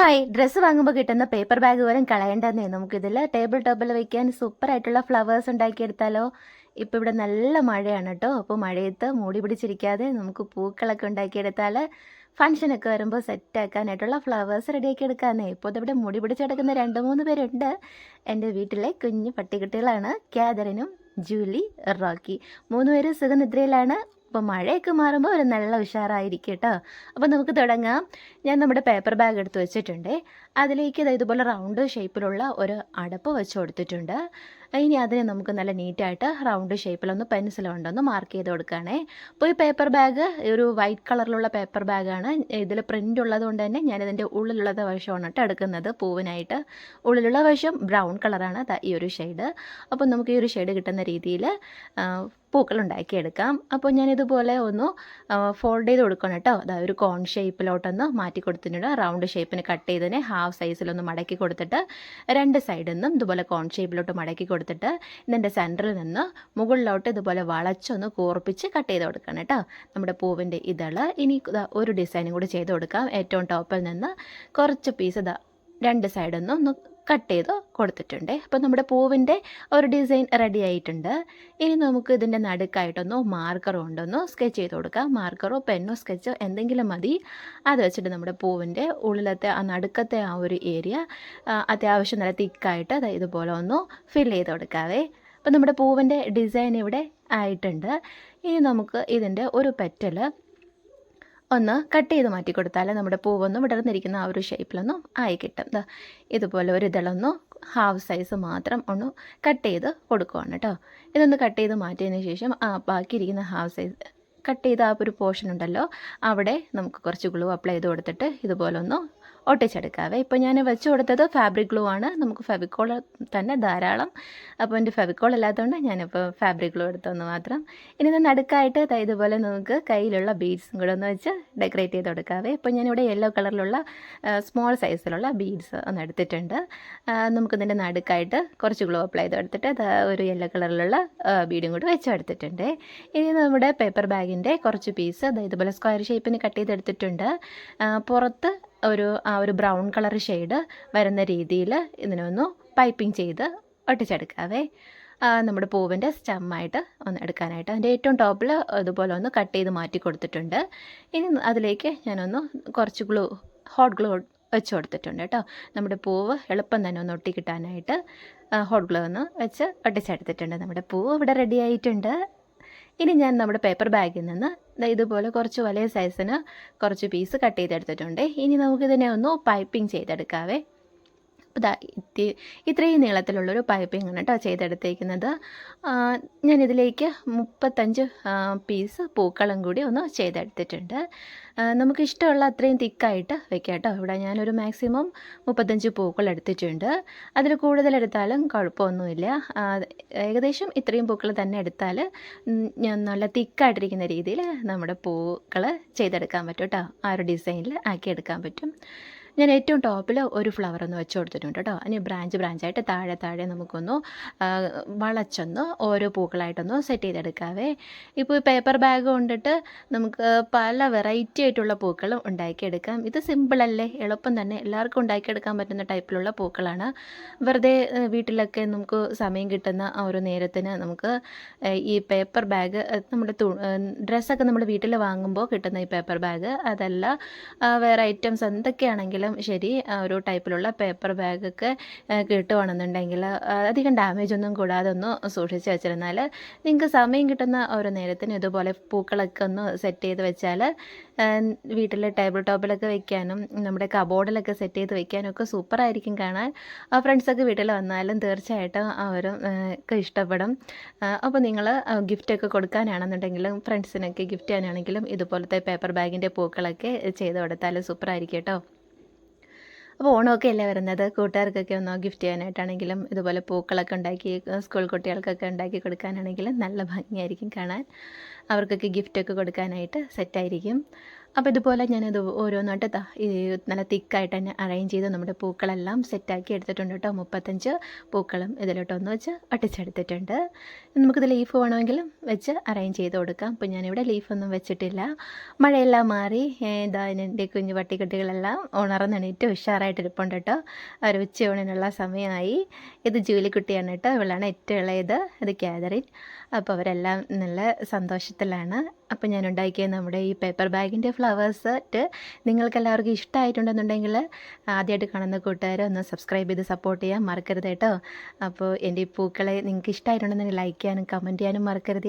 Hi dress വാങ്ങുമ്പോൾ കിട്ടുന്ന paper bag പോലും കളയേണ്ടതെന്നേ നമുക്കിതിൽ ടേബിൾ ടോപ്പിൽ വെക്കാൻ സൂപ്പറായിട്ടുള്ള ഫ്ലവേഴ്സ് ഉണ്ടാക്കിയെടുത്താലോ. ഇപ്പോൾ ഇവിടെ നല്ല മഴയാണ് കേട്ടോ അപ്പോൾ മഴയത്ത് മൂടി പിടിച്ചിരിക്കാതെ നമുക്ക് പൂക്കളൊക്കെ ഉണ്ടാക്കിയെടുത്താൽ ഫംഗ്ഷനൊക്കെ വരുമ്പോൾ സെറ്റാക്കാനായിട്ടുള്ള ഫ്ലവേഴ്സ് റെഡിയാക്കി എടുക്കാമെന്നേ ഇപ്പോൾ ഇവിടെ മുടി പിടിച്ചെടുക്കുന്ന രണ്ട് മൂന്ന് പേരുണ്ട്. എന്റെ വീട്ടിലെ കുഞ്ഞു പട്ടിക്കുട്ടികളാണ്. കാതറിനും ജൂലി റോക്കി മൂന്ന് പേര് സുഖനിദ്രയിലാണ്. അപ്പോൾ മഴയൊക്കെ മാറുമ്പോൾ ഒരു നല്ല ഉഷാറായിരിക്കും കേട്ടോ അപ്പോൾ നമുക്ക് തുടങ്ങാം. ഞാൻ നമ്മുടെ പേപ്പർ ബാഗ് എടുത്ത് വെച്ചിട്ടുണ്ട്. അതിലേക്ക് ഇതുപോലെ റൗണ്ട് ഷേപ്പിലുള്ള ഒരു അടപ്പ് വെച്ച് കൊടുത്തിട്ടുണ്ട്. ഇനി അതിനെ നമുക്ക് നല്ല നീറ്റായിട്ട് റൗണ്ട് ഷേപ്പിലൊന്ന് പെൻസിൽ കൊണ്ടൊന്ന് മാർക്ക് ചെയ്ത് കൊടുക്കുകയാണേ അപ്പോൾ ഈ പേപ്പർ ബാഗ് ഒരു വൈറ്റ് കളറിലുള്ള പേപ്പർ ബാഗാണ് ഇതിൽ പ്രിന്റ് ഉള്ളത് കൊണ്ട് തന്നെ ഞാനിതിന്റെ ഉള്ളിലുള്ളത് വശമാണ് കേട്ടോ എടുക്കുന്നത്. പൂവിനായിട്ട് ഉള്ളിലുള്ള വശം ബ്രൗൺ കളറാണ് ഈ ഒരു ഷെയ്ഡ് അപ്പോൾ നമുക്ക് ഈ ഒരു ഷെയ്ഡ് കിട്ടുന്ന രീതിയിൽ പൂക്കൾ ഉണ്ടാക്കിയെടുക്കാം അപ്പോൾ ഞാൻ ഇതുപോലെ ഒന്ന് ഫോൾഡ് ചെയ്ത് കൊടുക്കണം കേട്ടോ. അതായത് ഒരു കോൺ ഷേപ്പിലോട്ടൊന്ന് മാറ്റി കൊടുത്തിട്ടുണ്ട്. റൗണ്ട് ഷേപ്പിന് കട്ട് ചെയ്തതിനെ ഹാഫ് സൈസിലൊന്ന് മടക്കി കൊടുത്തിട്ട് രണ്ട് സൈഡിൽ നിന്നും ഇതുപോലെ കോൺ ഷേപ്പിലോട്ട് മടക്കി കൊടുത്തിട്ട് ഇതിന്റെ സെന്ററിൽ നിന്ന് മുകളിലോട്ട് ഇതുപോലെ വളച്ചൊന്ന് കൂർപ്പിച്ച് കട്ട് ചെയ്ത് കൊടുക്കണം കേട്ടോ. നമ്മുടെ പൂവിന്റെ ഇതൾ. ഇനി ഒരു ഡിസൈനും കൂടി ചെയ്ത് കൊടുക്കാം. ഏറ്റവും ടോപ്പിൽ നിന്ന് കുറച്ച് പീസ് ഇതാ രണ്ട് സൈഡിൽ ഒന്ന് കട്ട് ചെയ്ത് കൊടുത്തിട്ടുണ്ട്. അപ്പോൾ നമ്മുടെ പൂവിന്റെ ഒരു ഡിസൈൻ റെഡി ആയിട്ടുണ്ട്. ഇനി നമുക്ക് ഇതിന്റെ നടുക്കായിട്ടൊന്നോ മാർക്കറോ ഉണ്ടോന്നോ സ്കെച്ച് ചെയ്ത് കൊടുക്കാം. മാർക്കറോ പെന്നോ സ്കെച്ചോ എന്തെങ്കിലും മതി. അത് വെച്ചിട്ട് നമ്മുടെ പൂവിന്റെ ഉള്ളിലത്തെ ആ നടുക്കത്തെ ആ ഒരു ഏരിയ അത്യാവശ്യം നല്ല തിക്കായിട്ട് ഇതുപോലെ ഒന്ന് ഫിൽ ചെയ്ത് കൊടുക്കാവേ. അപ്പോൾ നമ്മുടെ പൂവിന്റെ ഡിസൈൻ ഇവിടെ ആയിട്ടുണ്ട്. ഇനി നമുക്ക് ഇതിന്റെ ഒരു പെറ്റൽ ഒന്ന് കട്ട് ചെയ്ത് മാറ്റി കൊടുത്താൽ നമ്മുടെ പൂവൊന്നും വിടർന്നിരിക്കുന്ന ആ ഒരു ഷേപ്പിലൊന്നും ആയി കിട്ടും. ഇതുപോലെ ഒരു ഇതളൊന്ന് ഹാഫ് സൈസ് മാത്രം ഒന്ന് കട്ട് ചെയ്ത് കൊടുക്കുവാണ് കേട്ടോ ഇതൊന്ന് കട്ട് ചെയ്ത് മാറ്റിയതിന് ശേഷം ആ ബാക്കിയിരിക്കുന്ന ഹാഫ് സൈസ് കട്ട് ചെയ്ത ആ ഒരു പോർഷൻ ഉണ്ടല്ലോ അവിടെ നമുക്ക് കുറച്ച് ഗ്ലൂ അപ്ലൈ ചെയ്ത് കൊടുത്തിട്ട് ഇതുപോലെ ഒന്ന് ഒട്ടിച്ചെടുക്കാവേ. ഇപ്പോൾ ഞാൻ വെച്ച് കൊടുത്തത് ഫാബ്രിക് ഗ്ലൂ ആണ്. നമുക്ക് ഫെവിക്കോൾ തന്നെ ധാരാളം. അപ്പോൾ എന്റെ ഫെവിക്കോൾ അല്ലാത്തതുകൊണ്ട് ഞാനിപ്പോൾ ഫാബ്രിക് ഗ്ലൂ എടുത്തൊന്ന് മാത്രം. ഇനി ഇത് നടുക്കായിട്ട് ഇതുപോലെ നമുക്ക് കയ്യിലുള്ള ബീഡ്സും കൂടെ ഒന്ന് വെച്ച് ഡെക്കറേറ്റ് ചെയ്ത് കൊടുക്കാവേ. ഇപ്പോൾ ഞാനിവിടെ യെല്ലോ കളറിലുള്ള സ്മോൾ സൈസിലുള്ള ബീഡ്സ് ഒന്ന് എടുത്തിട്ടുണ്ട്. നമുക്കിതിന്റെ നടുക്കായിട്ട് കുറച്ച് ഗ്ലോ അപ്ലൈ ചെയ്ത് എടുത്തിട്ട് ഒരു യെല്ലോ കളറിലുള്ള ബീഡും കൂടി വെച്ചെടുത്തിട്ടുണ്ട് ഇനി നമ്മുടെ പേപ്പർ ബാഗിന്റെ കുറച്ച് പീസ് ഇതുപോലെ സ്ക്വയർ ഷേപ്പിന് കട്ട് ചെയ്തെടുത്തിട്ടുണ്ട് പുറത്ത് ഒരു ആ ഒരു ബ്രൗൺ കളർ ഷെയ്ഡ് വരുന്ന രീതിയിൽ ഇതിനെ ഒന്ന് പൈപ്പിംഗ് ചെയ്ത് ഒട്ടിച്ചെടുക്കാവേ. നമ്മുടെ പൂവിന്റെ സ്റ്റമ്മായിട്ട് ഒന്ന് എടുക്കാനായിട്ട്. അതിന്റെ ഏറ്റവും ടോപ്പിൽ ഇതുപോലെ ഒന്ന് കട്ട് ചെയ്ത് മാറ്റി കൊടുത്തിട്ടുണ്ട്. ഇനി അതിലേക്ക് ഞാനൊന്ന് കുറച്ച് ഗ്ലൂ ഹോട്ട് ഗ്ലൂ വെച്ച് കൊടുത്തിട്ടുണ്ട് കേട്ടോ. നമ്മുടെ പൂവ് എളുപ്പം തന്നെ ഒന്ന് ഒട്ടി കിട്ടാനായിട്ട് ഹോട്ട് ഗ്ലൂ ഒന്ന് വെച്ച് ഒട്ടിച്ചെടുത്തിട്ടുണ്ട്. നമ്മുടെ പൂവ് ഇവിടെ റെഡി ആയിട്ടുണ്ട്. ഇനി ഞാൻ നമ്മുടെ പേപ്പർ ബാഗിൽ നിന്ന് ഇതുപോലെ കുറച്ച് വലിയ സൈസിന് കുറച്ച് പീസ് കട്ട് ചെയ്തെടുത്തിട്ടുണ്ട്. ഇനി നമുക്കിതിനെ ഒന്ന് പൈപ്പിംഗ് ചെയ്തെടുക്കാവേ. അപ്പോൾ ദാ ഇത്രയും നീളത്തിലുള്ളൊരു പൈപ്പിംഗ് ആണ് കേട്ടോ ചെയ്തെടുത്തേക്കുന്നത്. ഞാനിതിലേക്ക് മുപ്പത്തഞ്ച് പീസ് പൂക്കളും കൂടി ഒന്ന് ചെയ്തെടുത്തിട്ടുണ്ട്. നമുക്ക് ഇഷ്ടമുള്ള അത്രയും തിക്കായിട്ട് വെക്കാം കേട്ടോ. ഇവിടെ ഞാനൊരു മാക്സിമം മുപ്പത്തഞ്ച് പൂക്കൾ എടുത്തിട്ടുണ്ട്. അതിൽ കൂടുതൽ എടുത്താലും കുഴപ്പമൊന്നുമില്ല. ഏകദേശം ഇത്രയും പൂക്കൾ തന്നെ എടുത്താൽ നല്ല തിക്കായിട്ടിരിക്കുന്ന രീതിയിൽ നമ്മുടെ പൂക്കൾ ചെയ്തെടുക്കാൻ പറ്റും കേട്ടോ. ആ ഒരു ഡിസൈനിൽ ആക്കിയെടുക്കാൻ പറ്റും. ഞാൻ ഏറ്റവും ടോപ്പിൽ ഒരു ഫ്ലവർ ഒന്ന് വെച്ച് കൊടുത്തിട്ടുണ്ട് കേട്ടോ. ഇനി ബ്രാഞ്ച് ബ്രാഞ്ചായിട്ട് താഴെ താഴെ നമുക്കൊന്ന് വളച്ചൊന്ന് ഓരോ പൂക്കളായിട്ടൊന്ന് സെറ്റ് ചെയ്തെടുക്കാവേ. ഇപ്പോൾ ഈ പേപ്പർ ബാഗ് കൊണ്ടിട്ട് നമുക്ക് പല വെറൈറ്റി ആയിട്ടുള്ള പൂക്കളും ഉണ്ടാക്കിയെടുക്കാം. ഇത് സിമ്പിളല്ലേ എളുപ്പം തന്നെ. എല്ലാവർക്കും ഉണ്ടാക്കിയെടുക്കാൻ പറ്റുന്ന ടൈപ്പിലുള്ള പൂക്കളാണ്. വെറുതെ വീട്ടിലൊക്കെ നമുക്ക് സമയം കിട്ടുന്ന ആ ഒരു നേരത്തിന് നമുക്ക് ഈ പേപ്പർ ബാഗ് നമ്മുടെ ഡ്രസ്സൊക്കെ നമ്മൾ വീട്ടിൽ വാങ്ങുമ്പോൾ കിട്ടുന്ന ഈ പേപ്പർ ബാഗ് അതല്ല വേറെ ഐറ്റംസ് എന്തൊക്കെയാണെങ്കിലും ശരി ഒരു ടൈപ്പിലുള്ള പേപ്പർ ബാഗൊക്കെ കിട്ടുവാണെന്നുണ്ടെങ്കിൽ അധികം ഡാമേജ് ഒന്നും കൂടാതെ ഒന്ന് സൂക്ഷിച്ച് വെച്ചിരുന്നാൽ നിങ്ങൾക്ക് സമയം കിട്ടുന്ന ഒരു നേരത്തിന് ഇതുപോലെ പൂക്കളൊക്കെ ഒന്ന് സെറ്റ് ചെയ്ത് വെച്ചാൽ വീട്ടിലെ ടേബിൾ ടോപ്പിലൊക്കെ വെക്കാനും നമ്മുടെ കബോർഡിലൊക്കെ സെറ്റ് ചെയ്ത് വെക്കാനും ഒക്കെ സൂപ്പറായിരിക്കും കാണാൻ. ഫ്രണ്ട്സൊക്കെ വീട്ടിൽ വന്നാലും തീർച്ചയായിട്ടും അവരും ഒക്കെ ഇഷ്ടപ്പെടും. അപ്പോൾ നിങ്ങൾ ഗിഫ്റ്റൊക്കെ കൊടുക്കാനാണെന്നുണ്ടെങ്കിലും ഫ്രണ്ട്സിനൊക്കെ ഗിഫ്റ്റ് ചെയ്യാനാണെങ്കിലും ഇതുപോലത്തെ പേപ്പർ ബാഗിന്റെ പൂക്കളൊക്കെ ചെയ്ത് കൊടുത്താൽ സൂപ്പറായിരിക്കും കേട്ടോ. അപ്പോൾ ഓണമൊക്കെ അല്ലേ വരുന്നത്? കൂട്ടുകാർക്കൊക്കെ ഒന്ന് ഗിഫ്റ്റ് ചെയ്യാനായിട്ടാണെങ്കിലും ഇതുപോലെ പൂക്കളൊക്കെ ഉണ്ടാക്കി സ്കൂൾ കുട്ടികൾക്കൊക്കെ ഉണ്ടാക്കി കൊടുക്കാനാണെങ്കിലും നല്ല ഭംഗിയായിരിക്കും കാണാൻ. അവർക്കൊക്കെ ഗിഫ്റ്റൊക്കെ കൊടുക്കാനായിട്ട് സെറ്റായിരിക്കും അപ്പോൾ ഇതുപോലെ ഞാനത് ഓരോന്നായിട്ട് നല്ല തിക്കായിട്ട് തന്നെ അറേഞ്ച് ചെയ്ത് നമ്മുടെ പൂക്കളെല്ലാം സെറ്റാക്കി എടുത്തിട്ടുണ്ട് കേട്ടോ. മുപ്പത്തഞ്ച് പൂക്കളും ഇതിലോട്ടൊന്ന് വെച്ച് ഒട്ടിച്ചെടുത്തിട്ടുണ്ട് നമുക്കിത് ലീഫ് വേണമെങ്കിലും വെച്ച് അറേഞ്ച് ചെയ്ത് കൊടുക്കാം. അപ്പോൾ ഞാനിവിടെ ലീഫൊന്നും വെച്ചിട്ടില്ല. മഴയെല്ലാം മാറി ഇതാ എന്റെ കുഞ്ഞു പട്ടിക്കുട്ടികളെല്ലാം ഉണർന്നെണീറ്റ് ഉഷാറായിട്ട് ഇരിപ്പുണ്ട് കേട്ടോ. അവർ ഉച്ചയൂണിനുള്ള സമയമായി. ഇത് ജൂലിക്കുട്ടിയാണ് കേട്ടോ. ഇവളാണ് ഏറ്റവും ഇളയത്. ഇത് കാതറിൻ. അപ്പോൾ അവരെല്ലാം നല്ല സന്തോഷത്തിലാണ്. അപ്പോൾ ഞാൻ ഉണ്ടാക്കിയ നമ്മുടെ ഈ പേപ്പർ ബാഗിന്റെ ഫ്ലവേഴ്സ് നിങ്ങൾക്ക് എല്ലാവർക്കും ഇഷ്ടമായിട്ടുണ്ടെന്നുണ്ടെങ്കിൽ ആദ്യമായിട്ട് കാണുന്ന കൂട്ടുകാരെ ഒന്ന് സബ്സ്ക്രൈബ് ചെയ്ത് സപ്പോർട്ട് ചെയ്യാൻ മറക്കരുത് കേട്ടോ. അപ്പോൾ എന്റെ ഈ പൂക്കളെ നിങ്ങൾക്ക് ഇഷ്ടമായിട്ടുണ്ടെന്നുണ്ടെങ്കിൽ ലൈക്ക് ചെയ്യാനും കമന്റ് ചെയ്യാനും മറക്കരുത്.